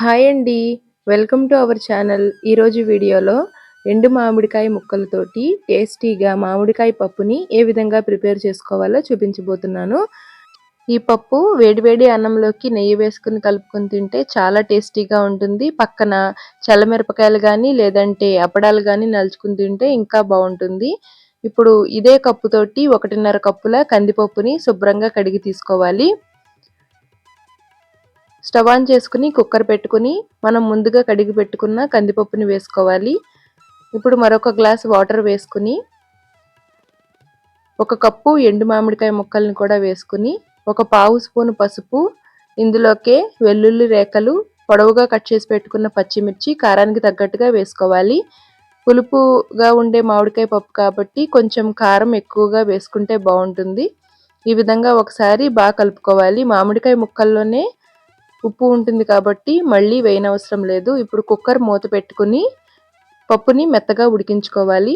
Hi అండి. Welcome to our channel. ఈరోజు వీడియోలో ఎండు మామిడికాయ ముక్కలతోటి టేస్టీగా మామిడికాయ పప్పుని ఏ విధంగా ప్రిపేర్ చేసుకోవాలో చూపించబోతున్నాను. ఈ పప్పు వేడివేడి అన్నంలోకి నెయ్యి వేసుకుని కలుపుకొని తింటే చాలా టేస్టీగా ఉంటుంది. పక్కన చల్లమిరపకాయలు కానీ లేదంటే అప్పడాలు కానీ నలుచుకుని తింటే ఇంకా బాగుంటుంది. ఇప్పుడు ఇదే కప్పుతోటి ఒకటిన్నర కప్పుల కందిపప్పుని శుభ్రంగా కడిగి తీసుకోవాలి. స్టవ్ ఆన్ చేసుకుని కుక్కర్ పెట్టుకుని మనం ముందుగా కడిగి పెట్టుకున్న కందిపప్పుని వేసుకోవాలి. ఇప్పుడు మరొక గ్లాస్ వాటర్ వేసుకుని ఒక కప్పు ఎండు మామిడికాయ ముక్కల్ని కూడా వేసుకుని ఒక పావు స్పూన్ పసుపు ఇందులోకే వెల్లుల్లి రేఖలు పొడవుగా కట్ చేసి పెట్టుకున్న పచ్చిమిర్చి కారానికి తగ్గట్టుగా వేసుకోవాలి. పులుపుగా ఉండే మామిడికాయ పప్పు కాబట్టి కొంచెం కారం ఎక్కువగా వేసుకుంటే బాగుంటుంది. ఈ విధంగా ఒకసారి బాగా కలుపుకోవాలి. మామిడికాయ ముక్కల్లోనే ఉప్పు ఉంటుంది కాబట్టి మళ్ళీ వేయనవసరం లేదు. ఇప్పుడు కుక్కర్ మూత పెట్టుకుని పప్పుని మెత్తగా ఉడికించుకోవాలి.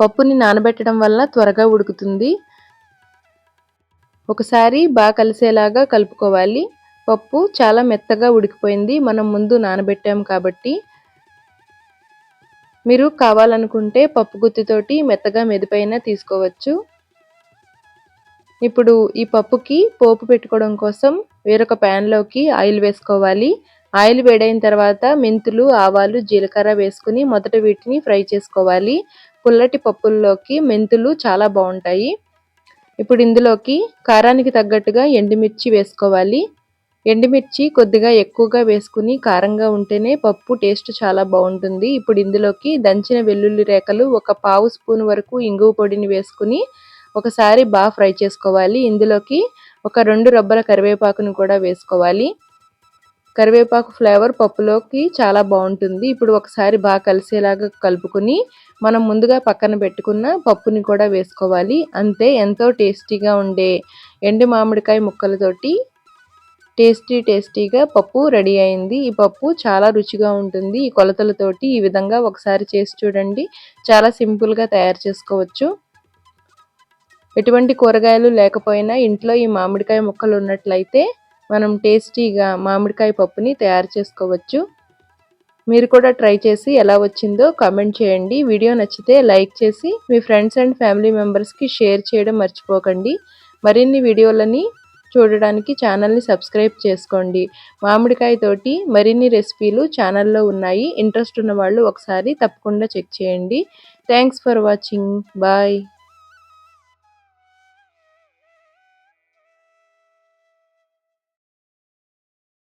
పప్పుని నానబెట్టడం వల్ల త్వరగా ఉడుకుతుంది. ఒకసారి బాగా కలిసేలాగా కలుపుకోవాలి. పప్పు చాలా మెత్తగా ఉడికిపోయింది. మనం ముందు నానబెట్టాము కాబట్టి. మీరు కావాలనుకుంటే పప్పు గుత్తితోటి మెత్తగా మెదిపైన తీసుకోవచ్చు. ఇప్పుడు ఈ పప్పుకి పోపు పెట్టుకోవడం కోసం వేరొక ప్యాన్లోకి ఆయిల్ వేసుకోవాలి. ఆయిల్ వేడైన తర్వాత మెంతులు ఆవాలు జీలకర్ర వేసుకుని మొదట వీటిని ఫ్రై చేసుకోవాలి. పుల్లటి పప్పుల్లోకి మెంతులు చాలా బాగుంటాయి. ఇప్పుడు ఇందులోకి కారానికి తగ్గట్టుగా ఎండుమిర్చి వేసుకోవాలి. ఎండుమిర్చి కొద్దిగా ఎక్కువగా వేసుకుని కారంగా ఉంటేనే పప్పు టేస్ట్ చాలా బాగుంటుంది. ఇప్పుడు ఇందులోకి దంచిన వెల్లుల్లి రేఖలు ఒక పావు స్పూన్ వరకు ఇంగువ పొడిని వేసుకుని ఒకసారి బాగా ఫ్రై చేసుకోవాలి. ఇందులోకి ఒక రెండు రబ్బల కరివేపాకును కూడా వేసుకోవాలి. కరివేపాకు ఫ్లేవర్ పప్పులోకి చాలా బాగుంటుంది. ఇప్పుడు ఒకసారి బాగా కలిసేలాగా కలుపుకొని మనం ముందుగా పక్కన పెట్టుకున్న పప్పుని కూడా వేసుకోవాలి. అంతే ఎంతో టేస్టీగా ఉండే ఎండు మామిడికాయ ముక్కలతోటి టేస్టీ టేస్టీగా పప్పు రెడీ అయింది. ఈ పప్పు చాలా రుచిగా ఉంటుంది. ఈ కొలతలతోటి ఈ విధంగా ఒకసారి చేసి చూడండి. చాలా సింపుల్గా తయారు చేసుకోవచ్చు. ఎటువంటి కూరగాయలు లేకపోయినా ఇంట్లో ఈ మామిడికాయ ముక్కలు ఉన్నట్లయితే మనం టేస్టీగా మామిడికాయ పప్పుని తయారు చేసుకోవచ్చు. మీరు కూడా ట్రై చేసి ఎలా వచ్చిందో కామెంట్ చేయండి. వీడియో నచ్చితే లైక్ చేసి మీ ఫ్రెండ్స్ అండ్ ఫ్యామిలీ మెంబర్స్కి షేర్ చేయడం మర్చిపోకండి. మరిన్ని వీడియోలని చూడడానికి ఛానల్ని సబ్స్క్రైబ్ చేసుకోండి. మామిడికాయతోటి మరిన్ని రెసిపీలు ఛానల్లో ఉన్నాయి. ఇంట్రెస్ట్ ఉన్న వాళ్ళు ఒకసారి తప్పకుండా చెక్ చేయండి. Thanks for watching. బాయ్.